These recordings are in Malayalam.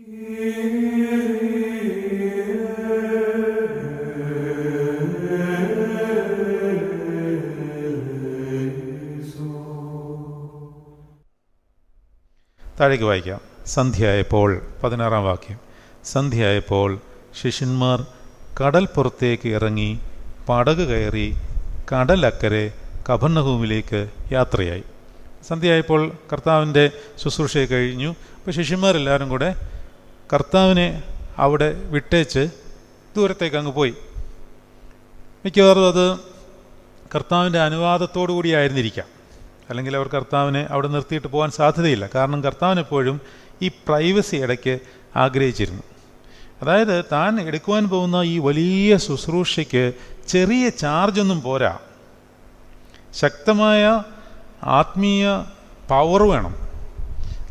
താഴേക്ക് വായിക്കാം. സന്ധ്യയായപ്പോൾ പതിനാറാം വാക്യം. സന്ധ്യയായപ്പോൾ ശിഷ്യന്മാർ കടൽപ്പുറത്തേക്ക് ഇറങ്ങി പടക് കയറി കടലക്കരെ കഭർണഭൂമിയിലേക്ക് യാത്രയായി. സന്ധ്യയായപ്പോൾ കർത്താവിന്റെ ശുശ്രൂഷയെ കഴിഞ്ഞു. അപ്പോൾ ശിഷ്യന്മാരെല്ലാവരും കൂടെ കർത്താവിനെ അവിടെ വിട്ടേച്ച് ദൂരത്തേക്ക് അങ്ങ് പോയി. മിക്കവാറും അത് കർത്താവിന്റെ അനുവാദത്തോടു കൂടിയായിരുന്നിരിക്കാം അല്ലെങ്കിൽ അവർ കർത്താവിനെ അവിടെ നിർത്തിയിട്ട് പോകാൻ സാധ്യതയില്ല. കാരണം കർത്താവിനെപ്പോഴും ഈ പ്രൈവസി ഇടയ്ക്ക് ആഗ്രഹിച്ചിരുന്നു. അതായത് താൻ എടുക്കുവാൻ പോകുന്ന ഈ വലിയ ശുശ്രൂഷയ്ക്ക് ചെറിയ ചാർജൊന്നും പോരാ. ശക്തമായ ആത്മീയ പവർ വേണം.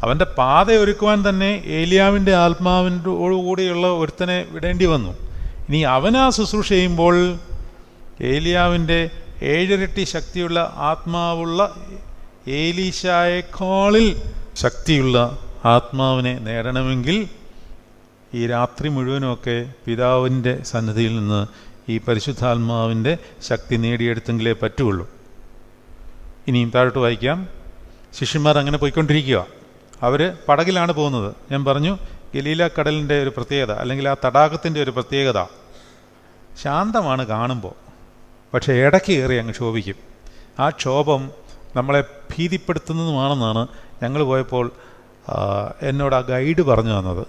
അവന്റെ പാത ഒരുക്കുവാൻ തന്നെ ഏലിയാവിന്റെ ആത്മാവിന്റെ കൂടെയുള്ള ഒരുത്തനെ വിടേണ്ടി വന്നു. ഇനി അവനാ ശുശ്രൂഷ ചെയ്യുമ്പോൾ ഏലിയാവിന്റെ ഏഴിരട്ടി ശക്തിയുള്ള ആത്മാവുള്ള ഏലീശായേക്കാളിൽ ശക്തിയുള്ള ആത്മാവിനെ നേടണമെങ്കിൽ ഈ രാത്രി മുഴുവനുമൊക്കെ പിതാവിന്റെ സന്നിധിയിൽ നിന്ന് ഈ പരിശുദ്ധാത്മാവിന്റെ ശക്തി നേടിയെടുത്തെങ്കിലേ പറ്റുള്ളൂ. ഇനിയും താഴോട്ട് വായിക്കാം. ശിഷ്യന്മാർ അങ്ങനെ പോയിക്കൊണ്ടിരിക്കുക. അവർ പടകിലാണ് പോകുന്നത്. ഞാൻ പറഞ്ഞു ഗലീല കടലിന്റെ ഒരു പ്രത്യേകത അല്ലെങ്കിൽ ആ തടാകത്തിന്റെ ഒരു പ്രത്യേകത. ശാന്തമാണ് കാണുമ്പോൾ പക്ഷേ ഇടയ്ക്ക് കയറി അങ്ങ് ക്ഷോഭിക്കും ആ ക്ഷോഭം നമ്മളെ ഭീതിപ്പെടുത്തുന്നതുമാണെന്നാണ് ഞങ്ങൾ പോയപ്പോൾ എന്നോട് ആ ഗൈഡ് പറഞ്ഞു തന്നത്.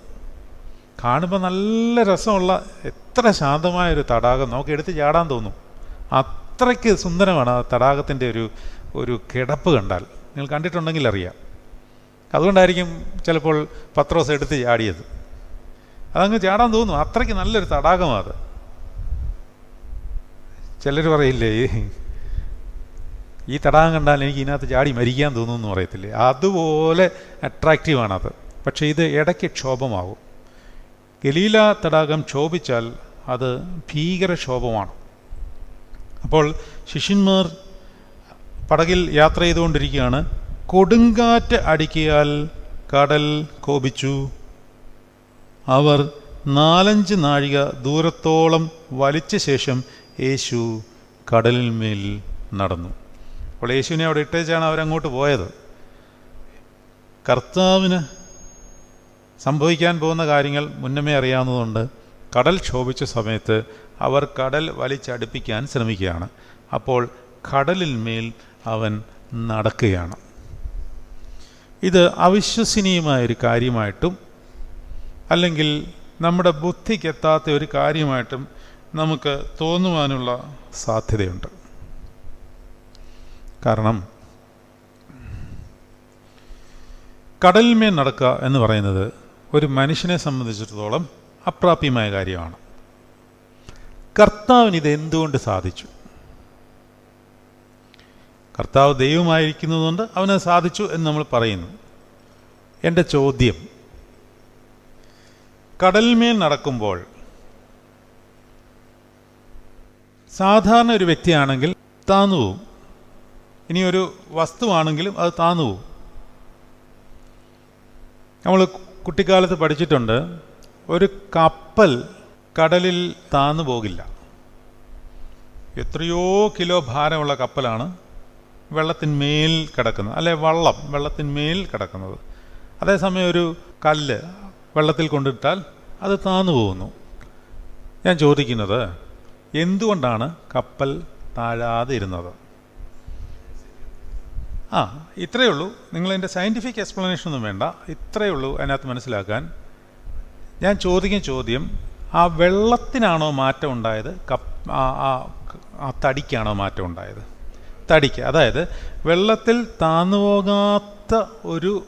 കാണുമ്പോൾ നല്ല രസമുള്ള എത്ര ശാന്തമായൊരു തടാകം. നമുക്ക് എടുത്ത് ചാടാൻ തോന്നും. അത്രയ്ക്ക് സുന്ദരമാണ് ആ തടാകത്തിന്റെ ഒരു ഒരു കിടപ്പ് കണ്ടാൽ. നിങ്ങൾ കണ്ടിട്ടുണ്ടെങ്കിൽ അറിയാം. അതുകൊണ്ടായിരിക്കും ചിലപ്പോൾ പത്രോസ് എടുത്ത് ചാടിയത്. അതങ്ങ് ചാടാൻ തോന്നും അത്രയ്ക്ക് നല്ലൊരു തടാകമാണ് അത്. ചിലർ പറയില്ലേ ഈ തടാകം കണ്ടാൽ എനിക്ക് ഇതിനകത്ത് ചാടി മരിക്കാൻ തോന്നുമെന്ന് പറയത്തില്ലേ? അതുപോലെ അട്രാക്റ്റീവാണത്. പക്ഷേ ഇത് ഇടയ്ക്ക് ക്ഷോഭമാകും. ഗലീല തടാകം ക്ഷോഭിച്ചാൽ അത് ഭീകര ക്ഷോഭമാണ്. അപ്പോൾ ശിഷ്യന്മാർ പടകിൽ യാത്ര ചെയ്തുകൊണ്ടിരിക്കുകയാണ്. കൊടുങ്കാറ്റ് അടിക്കിയാൽ കടൽ കോപിച്ചു. അവർ നാലഞ്ച് നാഴിക ദൂരത്തോളം വലിച്ച ശേഷം യേശു കടലിന്മേൽ നടന്നു. അപ്പോൾ യേശുവിനെ അവിടെ ഇട്ടേച്ചാണ് അവരങ്ങോട്ട് പോയത്. കർത്താവിന് സംഭവിക്കാൻ പോകുന്ന കാര്യങ്ങൾ മുന്നമേ അറിയാവുന്നതുകൊണ്ട് കടൽ ക്ഷോഭിച്ച സമയത്ത് അവർ കടൽ വലിച്ചടുപ്പിക്കാൻ ശ്രമിക്കുകയാണ്. അപ്പോൾ കടലിന്മേൽ അവൻ നടക്കുകയാണ്. ഇത് അവിശ്വസനീയമായ ഒരു കാര്യമായിട്ടും അല്ലെങ്കിൽ നമ്മുടെ ബുദ്ധിക്കെത്താത്ത ഒരു കാര്യമായിട്ടും നമുക്ക് തോന്നുവാനുള്ള സാധ്യതയുണ്ട്. കാരണം കടലിന്മേൽ നടക്കുക എന്ന് പറയുന്നത് ഒരു മനുഷ്യനെ സംബന്ധിച്ചിടത്തോളം അപ്രാപ്യമായ കാര്യമാണ്. കർത്താവിന് ഇത് എന്തുകൊണ്ട് സാധിച്ചു? കർത്താവ് ദൈവമായിരിക്കുന്നതുകൊണ്ട് അവന് സാധിച്ചു എന്ന് നമ്മൾ പറയുന്നു. എന്റെ ചോദ്യം. കടലിന്മേൽ നടക്കുമ്പോൾ സാധാരണ ഒരു വ്യക്തിയാണെങ്കിൽ താന്നു പോവും ഇനി ഒരു വസ്തുവാണെങ്കിലും അത് താന്നു പോവും നമ്മൾ കുട്ടിക്കാലത്ത് പഠിച്ചിട്ടുണ്ട് ഒരു കപ്പൽ കടലിൽ താന്നു പോകില്ല എത്രയോ കിലോ ഭാരമുള്ള കപ്പലാണ്. വെള്ളത്തിന്മേൽ കിടക്കുന്നത്. അല്ലെ വള്ളം വെള്ളത്തിന്മേൽ കിടക്കുന്നത്. അതേസമയം ഒരു കല്ല് വെള്ളത്തിൽ കൊണ്ടിട്ടാൽ അത് താന്നു പോകുന്നു. ഞാൻ ചോദിക്കുന്നത് എന്തുകൊണ്ടാണ് കപ്പൽ താഴാതെ ഇരുന്നത്? ആ ഇത്രയേ ഉള്ളൂ. നിങ്ങൾ നിങ്ങളതിന്റെ സയന്റിഫിക് എക്സ്പ്ലനേഷൻ ഒന്നും വേണ്ട. ഇത്രയേ ഉള്ളൂ അതിനകത്ത് മനസ്സിലാക്കാൻ. ഞാൻ ചോദിക്കുന്ന ചോദ്യം ആ വെള്ളത്തിനാണോ മാറ്റം ഉണ്ടായത്? കപ്പ് ആ തടിക്കാണോ മാറ്റം ഉണ്ടായത്? തടിക്ക്. അതായത് വെള്ളത്തിൽ താന്നുപോകാത്ത ഒരു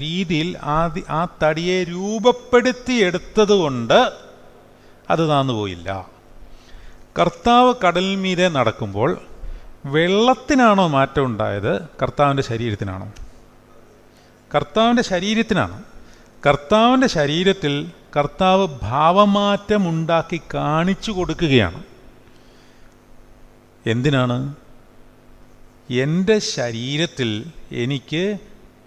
രീതിയിൽ ആദ്യ ആ തടിയെ രൂപപ്പെടുത്തിയെടുത്തത് കൊണ്ട് അത് താന്നുപോയില്ല കർത്താവ് കടലിൽ നടക്കുമ്പോൾ വെള്ളത്തിനാണോ മാറ്റം ഉണ്ടായത്? കർത്താവിന്റെ ശരീരത്തിനാണോ? കർത്താവിന്റെ ശരീരത്തിനാണ്? കർത്താവിന്റെ ശരീരത്തിൽ കർത്താവ് ഭാവമാറ്റമുണ്ടാക്കി കാണിച്ചു കൊടുക്കുകയാണ്. എന്തിനാണ്? എന്റെ ശരീരത്തിൽ എനിക്ക്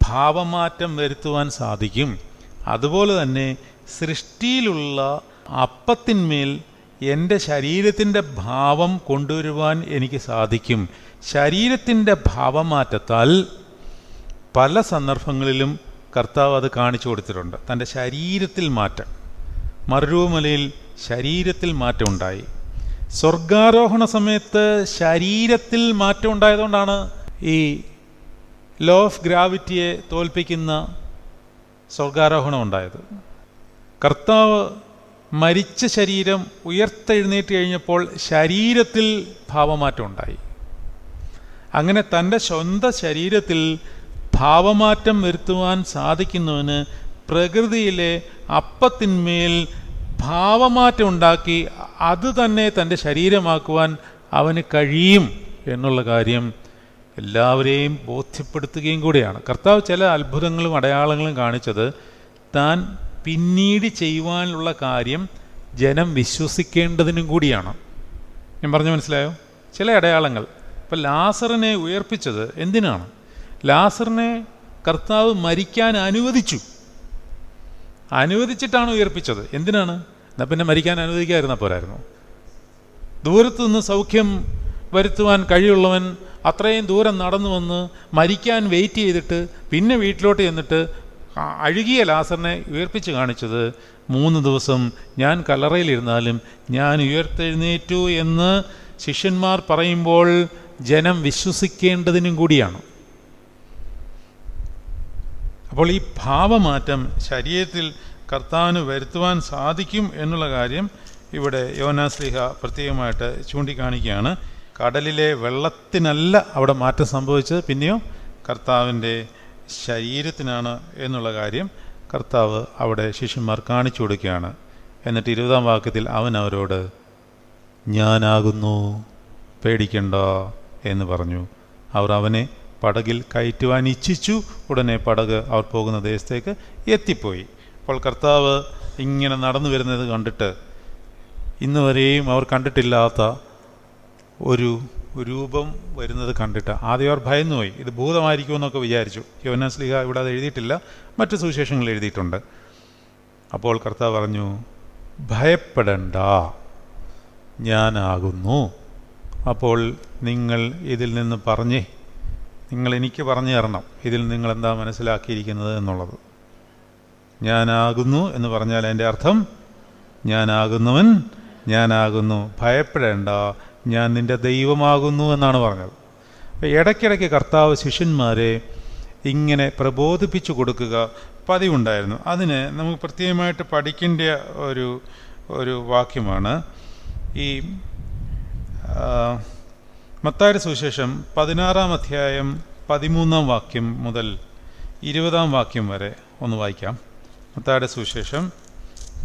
ഭാവമാറ്റം വരുത്തുവാൻ സാധിക്കും. അതുപോലെ തന്നെ സൃഷ്ടിയിലുള്ള അപ്പത്തിന്മേൽ എന്റെ ശരീരത്തിന്റെ ഭാവം കൊണ്ടുവരുവാൻ എനിക്ക് സാധിക്കും. ശരീരത്തിന്റെ ഭാവമാറ്റത്താൽ പല സന്ദർഭങ്ങളിലും കർത്താവ് അത് കാണിച്ചു കൊടുത്തിട്ടുണ്ട്. തന്റെ ശരീരത്തിൽ മാറ്റം. മറുരൂപമലയിൽ ശരീരത്തിൽ മാറ്റം ഉണ്ടായി സ്വർഗാരോഹണ സമയത്ത് ശരീരത്തിൽ മാറ്റം ഉണ്ടായതുകൊണ്ടാണ് ഈ ലോ ഓഫ് ഗ്രാവിറ്റിയെ തോൽപ്പിക്കുന്ന സ്വർഗാരോഹണം ഉണ്ടായത്. കർത്താവ് മരിച്ച ശരീരം ഉയർത്തെഴുന്നേറ്റ് കഴിഞ്ഞപ്പോൾ ശരീരത്തിൽ ഭാവമാറ്റം ഉണ്ടായി. അങ്ങനെ തന്റെ സ്വന്തം ശരീരത്തിൽ ഭാവമാറ്റം വരുത്തുവാൻ സാധിക്കുന്നവന് പ്രകൃതിയിലെ അപ്പത്തിന്മേൽ ഭാവമാറ്റം ഉണ്ടാക്കി അത് തന്നെ തന്റെ ശരീരമാക്കുവാൻ അവന് കഴിയും എന്നുള്ള കാര്യം എല്ലാവരെയും ബോധ്യപ്പെടുത്തുകയും കൂടിയാണ്. കർത്താവ് ചില അത്ഭുതങ്ങളും അടയാളങ്ങളും കാണിച്ചത് താൻ പിന്നീട് ചെയ്യുവാനുള്ള കാര്യം ജനം വിശ്വസിക്കേണ്ടതിനും കൂടിയാണ്. ഞാൻ പറഞ്ഞു മനസ്സിലായോ? ചില അടയാളങ്ങൾ. ഇപ്പം ലാസറിനെ ഉയർപ്പിച്ചത് എന്തിനാണ്? ലാസറിനെ കർത്താവ് മരിക്കാൻ അനുവദിച്ചു. അനുവദിച്ചിട്ടാണ് ഉയർപ്പിച്ചത്. എന്തിനാണ്? എന്നാൽ പിന്നെ മരിക്കാൻ അനുവദിക്കാതിരുന്ന പോരായിരുന്നു. ദൂരത്തു നിന്ന് സൗഖ്യം വരുത്തുവാൻ കഴിയുള്ളവൻ അത്രയും ദൂരം നടന്നു വന്ന് മരിക്കാൻ വെയിറ്റ് ചെയ്തിട്ട് പിന്നെ വീട്ടിലോട്ട് ചെന്നിട്ട് അഴുകിയ ലാസറിനെ ഉയർപ്പിച്ച് കാണിച്ചത് മൂന്ന് ദിവസം ഞാൻ കല്ലറയിലിരുന്നാലും ഞാൻ ഉയർത്തെഴുന്നേറ്റു എന്ന് ശിഷ്യന്മാർ പറയുമ്പോൾ ജനം വിശ്വസിക്കേണ്ടതിനും കൂടിയാണ്. അപ്പോൾ ഈ ഭാവമാറ്റം ശരീരത്തിൽ കർത്താവിന് വരുത്തുവാൻ സാധിക്കും എന്നുള്ള കാര്യം ഇവിടെ യോനാസ്ലിഹ പ്രത്യേകമായിട്ട് ചൂണ്ടിക്കാണിക്കുകയാണ്. കടലിലെ വെള്ളത്തിനല്ല അവിടെ മാറ്റം സംഭവിച്ചത് പിന്നെയോ കർത്താവിന്റെ ശരീരത്തിനാണ് എന്നുള്ള കാര്യം കർത്താവ് അവിടെ ശിഷ്യന്മാർ കാണിച്ചു കൊടുക്കുകയാണ്. എന്നിട്ട് ഇരുപതാം വാക്യത്തിൽ അവൻ അവരോട് ഞാനാകുന്നു പേടിക്കണ്ട എന്ന് പറഞ്ഞു. അവർ അവനെ പടകിൽ കയറ്റുവാൻ ഇച്ഛിച്ചു. ഉടനെ പടക് അവർ പോകുന്ന ദേശത്തേക്ക് എത്തിപ്പോയി. അപ്പോൾ കർത്താവ് ഇങ്ങനെ നടന്നു വരുന്നത് കണ്ടിട്ട് ഇന്ന് വരെയും അവർ കണ്ടിട്ടില്ലാത്ത ഒരു രൂപം വരുന്നത് കണ്ടിട്ട് ആദ്യം അവർ ഭയന്നുപോയി ഇത് ഭൂതമായിരിക്കുമെന്നൊക്കെ വിചാരിച്ചു. യോനാസ്ലിഹ ഇവിടെ അത് എഴുതിയിട്ടില്ല. മറ്റ് സുവിശേഷങ്ങൾ എഴുതിയിട്ടുണ്ട്. അപ്പോൾ കർത്താവ് പറഞ്ഞു ഭയപ്പെടണ്ട. ഞാനാകുന്നു. അപ്പോൾ നിങ്ങൾ ഇതിൽ നിന്ന് പറഞ്ഞേ. നിങ്ങൾ എനിക്ക് പറഞ്ഞു തരണം. ഇതിൽ നിങ്ങൾ എന്താ മനസ്സിലാക്കിയിരിക്കുന്നത് എന്നുള്ളത്. ഞാനാകുന്നു എന്ന് പറഞ്ഞാൽ എന്റെ അർത്ഥം ഞാനാകുന്നവൻ ഞാനാകുന്നു. ഭയപ്പെടേണ്ട. ഞാൻ നിന്റെ ദൈവമാകുന്നു എന്നാണ് പറഞ്ഞത്. അപ്പോൾ ഇടയ്ക്കിടയ്ക്ക് കർത്താവ് ശിഷ്യന്മാരെ ഇങ്ങനെ പ്രബോധിപ്പിച്ചു കൊടുക്കുക പതിവുണ്ടായിരുന്നു. അതിന് നമുക്ക് പ്രത്യേകമായിട്ട് പഠിക്കേണ്ട ഒരു ഒരു വാക്യമാണ് ഈ മത്തായുടെ സുവിശേഷം പതിനാറാം അധ്യായം പതിമൂന്നാം വാക്യം മുതൽ ഇരുപതാം വാക്യം വരെ ഒന്ന് വായിക്കാം. മത്തായുടെ സുവിശേഷം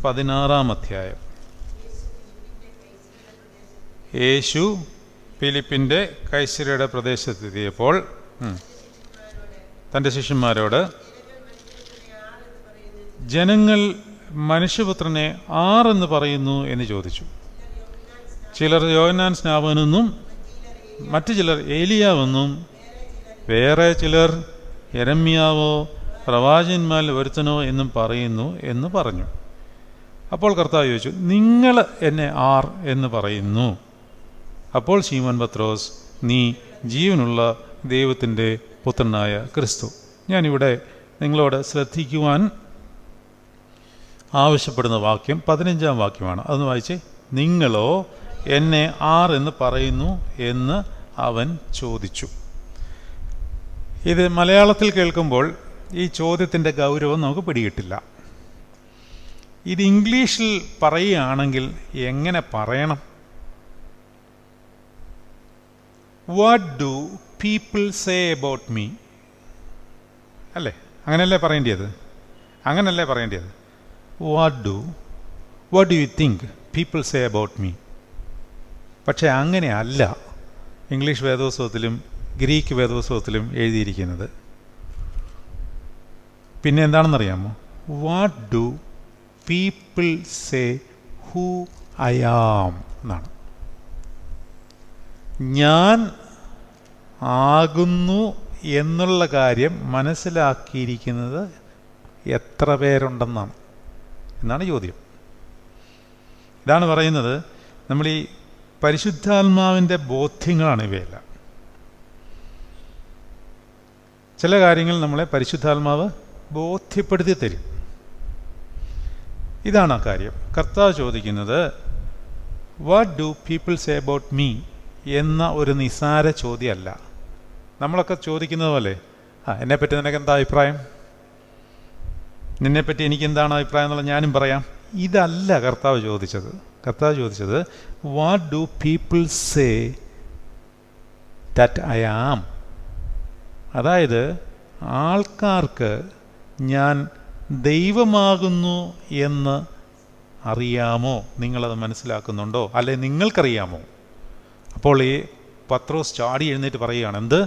പതിനാറാം അധ്യായം. യേശു ഫിലിപ്പിന്റെ കൈസരയുടെ പ്രദേശത്തെത്തിയപ്പോൾ തന്റെ ശിഷ്യന്മാരോട് ജനങ്ങൾ മനുഷ്യപുത്രനെ ആറെന്ന് പറയുന്നു എന്ന് ചോദിച്ചു. ചിലർ യോഹന്നാൻ സ്നാപനെന്നും മറ്റു ചിലർ ഏലിയാവെന്നും വേറെ ചിലർ എരമ്യാവോ പ്രവാചന്മാരിൽ ഒരുത്തനോ എന്നും പറയുന്നു എന്ന് പറഞ്ഞു. അപ്പോൾ കർത്താവ് ചോദിച്ചു നിങ്ങൾ എന്നെ ആർ എന്ന് പറയുന്നു? അപ്പോൾ ശീമൻ പത്രോസ് നീ ജീവനുള്ള ദൈവത്തിന്റെ പുത്രനായ ക്രിസ്തു. ഞാനിവിടെ നിങ്ങളോട് ശ്രദ്ധിക്കുവാൻ ആവശ്യപ്പെടുന്ന വാക്യം പതിനഞ്ചാം വാക്യമാണ്. അതൊന്ന് വായിച്ചേ. നിങ്ങളോ എന്നെ ആർ എന്ന് പറയുന്നു എന്ന് അവൻ ചോദിച്ചു. ഇത് മലയാളത്തിൽ കേൾക്കുമ്പോൾ ഈ ചോദ്യത്തിന്റെ ഗൗരവം നമുക്ക് പിടികിട്ടില്ല. ഇത് ഇംഗ്ലീഷിൽ പറയുകയാണെങ്കിൽ എങ്ങനെ പറയണം? What do people say about me അല്ലേ? അങ്ങനെയല്ലേ പറയേണ്ടത് അങ്ങനല്ലേ പറയേണ്ടത് what do what do you think people say about me പക്ഷേ അങ്ങനെയല്ല ഇംഗ്ലീഷ് വേദോത്സവത്തിലും ഗ്രീക്ക് വേദോത്സവത്തിലും എഴുതിയിരിക്കുന്നത്. പിന്നെ എന്താണെന്നറിയാമോ what do people say who I am എന്നാണ്. ഞാൻ ആകുന്നു എന്നുള്ള കാര്യം മനസ്സിലാക്കിയിരിക്കുന്നത് എത്ര പേരുണ്ടെന്നാണ് എന്നാണ് ചോദ്യം. ഇതാണ് പറയുന്നത് നമ്മൾ ഈ പരിശുദ്ധാത്മാവിന്റെ ബോധ്യങ്ങളാണ് ഇവയെല്ലാം. ചില കാര്യങ്ങൾ നമ്മളെ പരിശുദ്ധാത്മാവ് ബോധ്യപ്പെടുത്തി തരും. ഇതാണ് ആ കാര്യം. കർത്താവ് ചോദിക്കുന്നത് what do people say about me എന്ന ഒരു നിസാര ചോദ്യമല്ല. നമ്മളൊക്കെ ചോദിക്കുന്നത് പോലെ ആ എന്നെപ്പറ്റി നിനക്ക് എന്താ അഭിപ്രായം? നിന്നെപ്പറ്റി എനിക്ക് എന്താണ് അഭിപ്രായം എന്നുള്ളത് ഞാനും പറയാം. ഇതല്ല കർത്താവ് ചോദിച്ചത്. കർത്താവ് ചോദിച്ചത് what do people say that I am അതായത് ആൾക്കാർക്ക് ഞാൻ ദൈവമാകുന്നു എന്ന് അറിയാമോ? നിങ്ങളത് മനസ്സിലാക്കുന്നുണ്ടോ? അല്ലെ നിങ്ങൾക്കറിയാമോ? അപ്പോൾ ഈ പത്രോസ് ചാടി എഴുന്നേറ്റ് പറയുകയാണ് എന്ത്?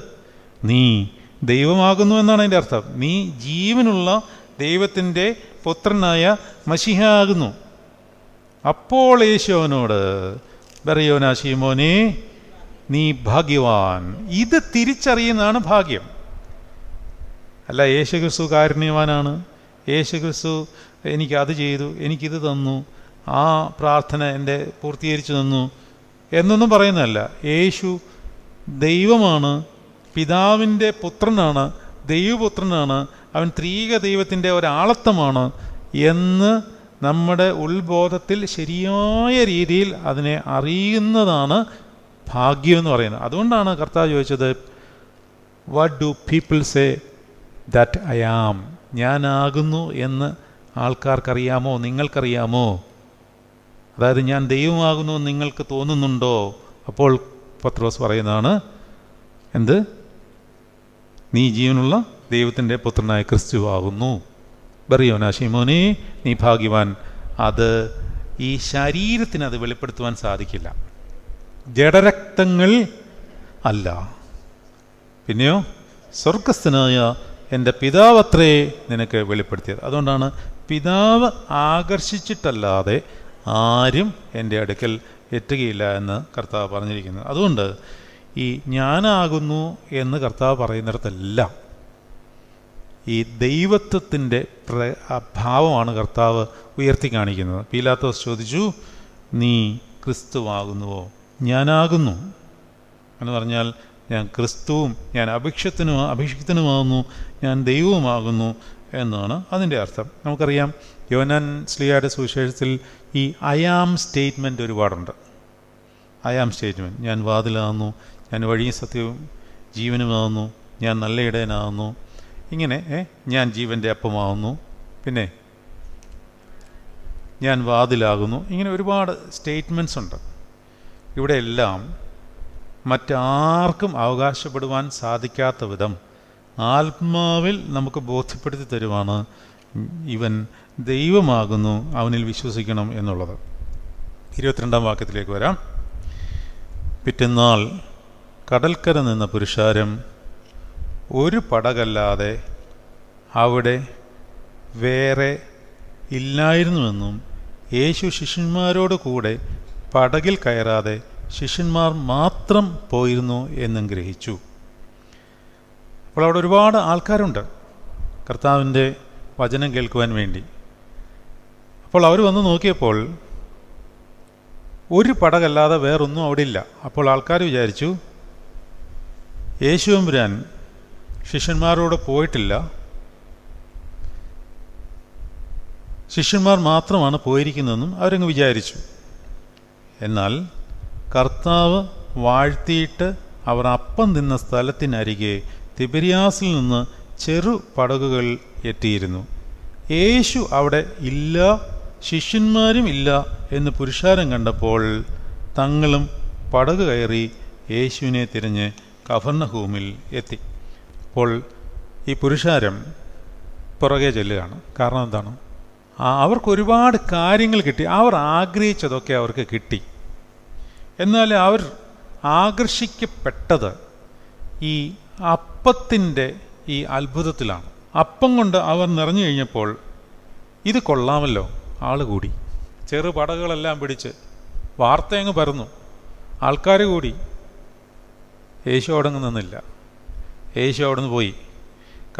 നീ ദൈവമാകുന്നു എന്നാണ് അതിന്റെ അർത്ഥം. നീ ജീവനുള്ള ദൈവത്തിന്റെ പുത്രനായ മഷിഹാകുന്നു അപ്പോൾ യേശു അവനോട് ബറിയോന ശീമോനെ നീ ഭാഗ്യവാൻ. ഇത് തിരിച്ചറിയുന്നതാണ് ഭാഗ്യം. അല്ല യേശുക്രിസ്തു കാരുണ്യവാനാണ്. യേശുക്രിസ്തു എനിക്ക് അത് ചെയ്തു എനിക്കിത് തന്നു ആ പ്രാർത്ഥന എന്റെ പൂർത്തീകരിച്ചു തന്നു എന്നൊന്നും പറയുന്നതല്ല. യേശു ദൈവമാണ് പിതാവിന്റെ പുത്രനാണ് ദൈവപുത്രനാണ് അവൻ ത്രീക ദൈവത്തിന്റെ ഒരാളത്വമാണ് എന്ന് നമ്മുടെ ഉത്ബോധത്തിൽ ശരിയായ രീതിയിൽ അതിനെ അറിയുന്നതാണ് ഭാഗ്യം എന്ന് പറയുന്നത്. അതുകൊണ്ടാണ് കർത്താവ് ചോദിച്ചത് what do people say that I am ഞാനാകുന്നു എന്ന് ആൾക്കാർക്കറിയാമോ? നിങ്ങൾക്കറിയാമോ? അതായത് ഞാൻ ദൈവമാകുന്നു എന്ന് നിങ്ങൾക്ക് തോന്നുന്നുണ്ടോ? അപ്പോൾ പത്രോസ് പറയുന്നതാണ് എന്ത്? നീ ജീവനുള്ള ദൈവത്തിന്റെ പുത്രനായ ക്രിസ്തുവാകുന്നു ബറിയോന ഷിമോനെ നീ ഭാഗ്യവാൻ. അത് ഈ ശരീരത്തിന് അത് വെളിപ്പെടുത്തുവാൻ സാധിക്കില്ല. ജഡരക്തങ്ങൾ അല്ല. പിന്നെയോ സ്വർഗസ്ഥനായ എന്റെ പിതാവത്രേ നിനക്ക് വെളിപ്പെടുത്തിയത്. അതുകൊണ്ടാണ് പിതാവ് ആകർഷിച്ചിട്ടല്ലാതെ ആരും എന്റെ അടുക്കൽ എത്തുകയില്ല എന്ന് കർത്താവ് പറഞ്ഞിരിക്കുന്നത് അതുകൊണ്ട് ഈ ഞാനാകുന്നു എന്ന് കർത്താവ് പറയുന്നിടത്തെല്ലാം. ഈ ദൈവത്വത്തിന്റെ ഭാവമാണ് കർത്താവ് ഉയർത്തി കാണിക്കുന്നത്. പീലാത്തോസ് ചോദിച്ചു നീ ക്രിസ്തുവാകുന്നുവോ? ഞാനാകുന്നു. എന്ന് പറഞ്ഞാൽ ഞാൻ ക്രിസ്തുവും ഞാൻ അഭിക്ഷത്തിനും അഭിഷിക്തനുമാകുന്നു ഞാൻ ദൈവവുമാകുന്നു എന്നാണ് അതിന്റെ അർത്ഥം. നമുക്കറിയാം യോനാൻ സ്ലിയായുടെ സുവിശേഷത്തിൽ ഈ അയാം സ്റ്റേറ്റ്മെന്റ് ഒരുപാടുണ്ട്. അയാം സ്റ്റേറ്റ്മെന്റ് ഞാൻ വാതിലാകുന്നു ഞാൻ വഴിയും സത്യവും ജീവനുമാകുന്നു ഞാൻ നല്ല ഇടയനാകുന്നു. ഇങ്ങനെ ഞാൻ ജീവന്റെ അപ്പമാകുന്നു. പിന്നെ ഞാൻ വാതിലാകുന്നു. ഇങ്ങനെ ഒരുപാട് സ്റ്റേറ്റ്മെന്റ്സ് ഉണ്ട്. ഇവിടെയെല്ലാം മറ്റാർക്കും അവകാശപ്പെടുവാൻ സാധിക്കാത്ത വിധം ആത്മാവിൽ നമുക്ക് ബോധ്യപ്പെടുത്തി തരുവാണ് ഇവൻ ദൈവമാകുന്നു അവനിൽ വിശ്വസിക്കണം എന്നുള്ളത്. ഇരുപത്തിരണ്ടാം വാക്യത്തിലേക്ക് വരാം. പിറ്റന്നാൾ കടൽക്കര നിന്ന പുരുഷാരം ഒരു പടകല്ലാതെ അവിടെ വേറെ ഇല്ലായിരുന്നുവെന്നും യേശു ശിഷ്യന്മാരോട് കൂടെ പടകിൽ കയറാതെ ശിഷ്യന്മാർ മാത്രം പോയിരുന്നു എന്നും ഗ്രഹിച്ചു. അപ്പോൾ അവിടെ ഒരുപാട് ആൾക്കാരുണ്ട്. കർത്താവിന്റെ വചനം കേൾക്കുവാൻ വേണ്ടി. അപ്പോൾ അവർ വന്ന് നോക്കിയപ്പോൾ ഒരു പടകല്ലാതെ വേറൊന്നും അവിടെ ഇല്ല. അപ്പോൾ ആൾക്കാർ വിചാരിച്ചു യേശുവമ്പുരാൻ ശിഷ്യന്മാരോട് പോയിട്ടില്ല. ശിഷ്യന്മാർ മാത്രമാണ് പോയിരിക്കുന്നതെന്നും അവരങ്ങ് വിചാരിച്ചു. എന്നാൽ കർത്താവ് വാഴ്ത്തിയിട്ട് അവർ അപ്പം നിന്ന സ്ഥലത്തിനരികെ തിബരിയാസിൽ നിന്ന് ചെറു പടകുകൾ എത്തിയിരുന്നു. യേശു അവിടെ ഇല്ല ശിഷ്യന്മാരും ഇല്ല എന്ന് പുരുഷാരം കണ്ടപ്പോൾ തങ്ങളും പടക് കയറി യേശുവിനെ തിരിഞ്ഞ് കഫർണഹൂമിൽ എത്തി. അപ്പോൾ ഈ പുരുഷാരം പുറകെ ചെല്ലുകയാണ്. കാരണം എന്താണ്? അവർക്കൊരുപാട് കാര്യങ്ങൾ കിട്ടി. അവർ ആഗ്രഹിച്ചതൊക്കെ അവർക്ക് കിട്ടി. എന്നാൽ അവർ ആകർഷിക്കപ്പെട്ടത് ഈ അപ്പത്തിന്റെ ഈ അത്ഭുതത്തിലാണ്. അപ്പം കൊണ്ട് അവർ നിറഞ്ഞു കഴിഞ്ഞപ്പോൾ ഇത് കൊള്ളാമല്ലോ ആൾ കൂടി. ചെറുപടകളെല്ലാം പിടിച്ച് വാർത്തയങ്ങ് പരന്നു. ആൾക്കാർ കൂടി. യേശു അവിടെ നിന്നില്ല. യേശു അവിടെ നിന്ന് പോയി.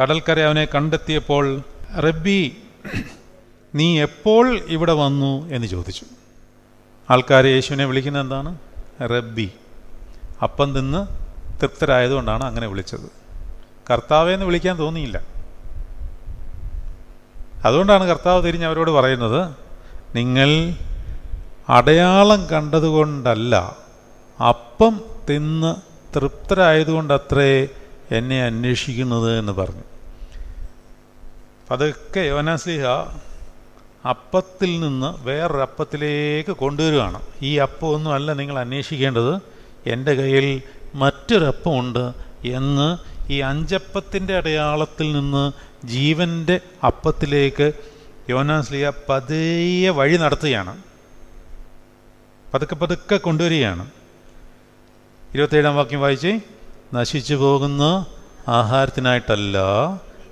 കടൽക്കര അവനെ കണ്ടെത്തിയപ്പോൾ റബ്ബി നീ എപ്പോൾ ഇവിടെ വന്നു? എന്ന് ചോദിച്ചു. ആൾക്കാർ യേശുവിനെ വിളിക്കുന്നത് എന്താണ്? റബ്ബി. അപ്പം തിന്ന് തൃപ്തരായതുകൊണ്ടാണ് അങ്ങനെ വിളിച്ചത്. കർത്താവെ എന്ന് വിളിക്കാൻ തോന്നിയില്ല. അതുകൊണ്ടാണ് കർത്താവ് തിരിഞ്ഞ് അവരോട് പറയുന്നത് നിങ്ങൾ അടയാളം കണ്ടതുകൊണ്ടല്ല അപ്പം തിന്ന് തൃപ്തരായതുകൊണ്ടത്രേ എന്നെ അന്വേഷിക്കുന്നത് എന്ന് പറഞ്ഞു. പതുക്കെ യോനാസ്ലിഹ അപ്പത്തിൽ നിന്ന് വേറൊരപ്പത്തിലേക്ക് കൊണ്ടുവരികയാണ് ഈ അപ്പമൊന്നും അല്ല നിങ്ങൾ അന്വേഷിക്കേണ്ടത്. എന്റെ കയ്യിൽ മറ്റൊരപ്പമുണ്ട് എന്ന് ഈ അഞ്ചപ്പത്തിന്റെ അടയാളത്തിൽ നിന്ന് ജീവന്റെ അപ്പത്തിലേക്ക് യോനാസ്ലിയ പതിയെ വഴി നടത്തുകയാണ്. പതുക്കെ പതുക്കെ കൊണ്ടുവരികയാണ്. ഇരുപത്തേഴാം വാക്യം വായിച്ചേ. നശിച്ചു പോകുന്ന ആഹാരത്തിനായിട്ടല്ല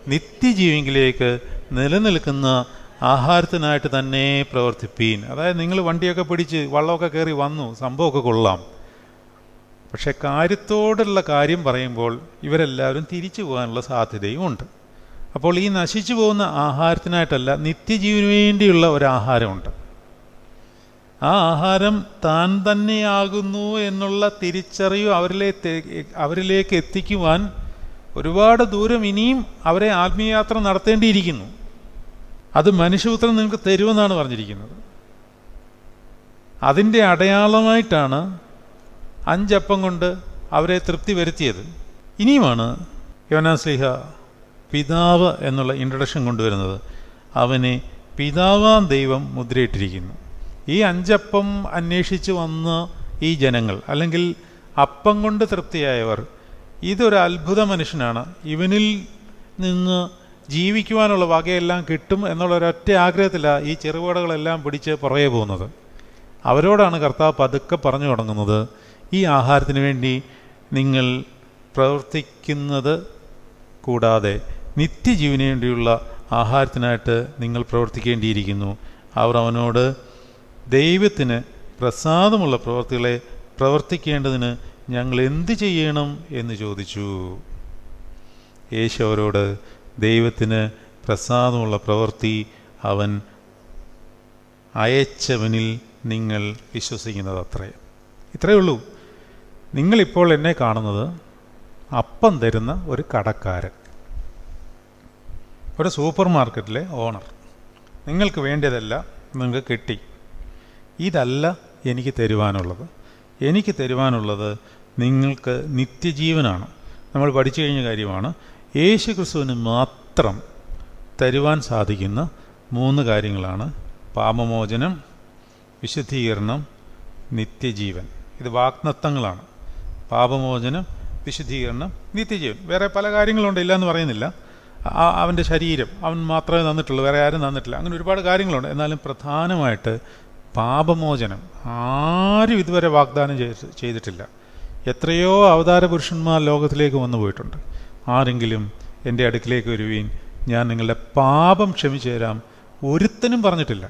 നിത്യജീവിങ്കിലേക്ക് നിലനിൽക്കുന്ന ആഹാരത്തിനായിട്ട് തന്നെ പ്രവർത്തിപ്പീൻ. അതായത് നിങ്ങൾ വണ്ടിയൊക്കെ പിടിച്ച് വള്ളമൊക്കെ കയറി വന്നു സംഭവമൊക്കെ കൊള്ളാം. പക്ഷെ കാര്യത്തോടുള്ള കാര്യം പറയുമ്പോൾ ഇവരെല്ലാവരും തിരിച്ചു പോകാനുള്ള സാധ്യതയും ഉണ്ട്. അപ്പോൾ ഈ നശിച്ചു പോകുന്ന ആഹാരത്തിനായിട്ടല്ല നിത്യജീവന് വേണ്ടിയുള്ള ഒരു ആഹാരമുണ്ട് ആ ആഹാരം താൻ തന്നെയാകുന്നു എന്നുള്ള തിരിച്ചറിവ് അവരിലെ അവരിലേക്ക് എത്തിക്കുവാൻ ഒരുപാട് ദൂരം ഇനിയും അവരെ ആത്മീയയാത്ര നടത്തേണ്ടിയിരിക്കുന്നു. അത് മനുഷ്യപുത്രൻ നിങ്ങൾക്ക് തരുമെന്നാണ് പറഞ്ഞിരിക്കുന്നത്. അതിന്റെ അടയാളമായിട്ടാണ് അഞ്ചപ്പം കൊണ്ട് അവരെ തൃപ്തി വരുത്തിയത്. ഇനിയുമാണ് യോനാസ്ലിഹ പിതാവ് എന്നുള്ള ഇൻട്രഡക്ഷൻ കൊണ്ടുവരുന്നത്. അവനെ പിതാവാൻ ദൈവം മുദ്രയിട്ടിരിക്കുന്നു. ഈ അഞ്ചപ്പം അന്വേഷിച്ച് വന്ന ഈ ജനങ്ങൾ അല്ലെങ്കിൽ അപ്പം കൊണ്ട് തൃപ്തിയായവർ ഇതൊരു അത്ഭുത മനുഷ്യനാണ്. ഇവനിൽ നിന്ന് ജീവിക്കുവാനുള്ള വകയെല്ലാം കിട്ടും എന്നുള്ള ഒരൊറ്റ ആഗ്രഹത്തിലാണ് ഈ ചെറുപാടുകളെല്ലാം പിടിച്ച് പുറകെ പോകുന്നത്. അവരോടാണ് കർത്താവ് പതുക്കെ പറഞ്ഞു തുടങ്ങുന്നത് ഈ ആഹാരത്തിന് വേണ്ടി നിങ്ങൾ പ്രവർത്തിക്കുന്നത് കൂടാതെ നിത്യജീവന് വേണ്ടിയുള്ള ആഹാരത്തിനായിട്ട് നിങ്ങൾ പ്രവർത്തിക്കേണ്ടിയിരിക്കുന്നു. അവർ അവനോട് ദൈവത്തിന് പ്രസാദമുള്ള പ്രവർത്തികളെ പ്രവർത്തിക്കേണ്ടതിന് ഞങ്ങൾ എന്ത് ചെയ്യണം? എന്ന് ചോദിച്ചു. യേശു അവരോട് ദൈവത്തിന് പ്രസാദമുള്ള പ്രവൃത്തി അവൻ അയച്ചവനിൽ നിങ്ങൾ വിശ്വസിക്കുന്നത് അത്രേ ഇത്രയേ ഉള്ളൂ. നിങ്ങളിപ്പോൾ എന്നെ കാണുന്നത് അപ്പം തരുന്ന ഒരു കടക്കാരൻ. ഒരു സൂപ്പർ മാർക്കറ്റിലെ ഓണർ. നിങ്ങൾക്ക് വേണ്ടിയതല്ല നിങ്ങൾക്ക് കിട്ടി. ഇതല്ല എനിക്ക് തരുവാനുള്ളത്. എനിക്ക് തരുവാനുള്ളത് നിങ്ങൾക്ക് നിത്യജീവനാണ്. നമ്മൾ പഠിച്ചു കഴിഞ്ഞ കാര്യമാണ്. യേശു ക്രിസ്തുവിന് മാത്രം തരുവാൻ സാധിക്കുന്ന മൂന്ന് കാര്യങ്ങളാണ്. പാപമോചനം വിശുദ്ധീകരണം നിത്യജീവൻ. ഇത് വാഗ്നത്വങ്ങളാണ് പാപമോചനം വിശുദ്ധീകരണം നിത്യജീവൻ. വേറെ പല കാര്യങ്ങളുണ്ട് ഇല്ല എന്ന് പറയുന്നില്ല അവന്റെ ശരീരം അവൻ മാത്രമേ തന്നിട്ടുള്ളൂ വേറെ ആരും തന്നിട്ടില്ല. അങ്ങനെ ഒരുപാട് കാര്യങ്ങളുണ്ട്. എന്നാലും പ്രധാനമായിട്ട് പാപമോചനം ആരും ഇതുവരെ വാഗ്ദാനം ചെയ്തിട്ടില്ല. എത്രയോ അവതാര പുരുഷന്മാർ ലോകത്തിലേക്ക് വന്നു പോയിട്ടുണ്ട്. ആരെങ്കിലും എന്റെ അടുക്കിലേക്ക് വരുവീൻ ഞാൻ നിങ്ങളുടെ പാപം ക്ഷമിച്ചു തരാം ഒരുത്തനും പറഞ്ഞിട്ടില്ല.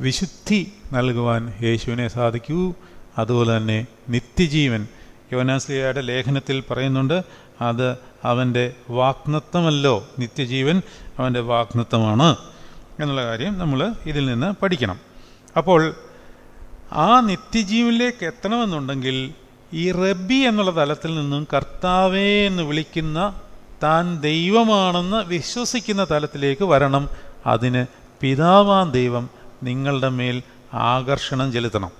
വിശുദ്ധി നൽകുവാൻ യേശുവിനെ സാധിക്കൂ. അതുപോലെ തന്നെ നിത്യജീവൻ. യോനാസ്ലിയയുടെ ലേഖനത്തിൽ പറയുന്നുണ്ട് അത് അവന്റെ വാഗ്നത്വമല്ലോ നിത്യജീവൻ അവന്റെ വാഗ്നത്വമാണ് എന്നുള്ള കാര്യം നമ്മൾ ഇതിൽ നിന്ന് പഠിക്കണം. അപ്പോൾ ആ നിത്യജീവനിലേക്ക് എത്തണമെന്നുണ്ടെങ്കിൽ ഈ റബ്ബി എന്നുള്ള തലത്തിൽ നിന്നും കർത്താവേ എന്ന് വിളിക്കുന്ന താൻ ദൈവമാണെന്ന് വിശ്വസിക്കുന്ന തലത്തിലേക്ക് വരണം. അതിന് പിതാവാൻ ദൈവം നിങ്ങളുടെ മേൽ ആകർഷണം ചെലുത്തണം.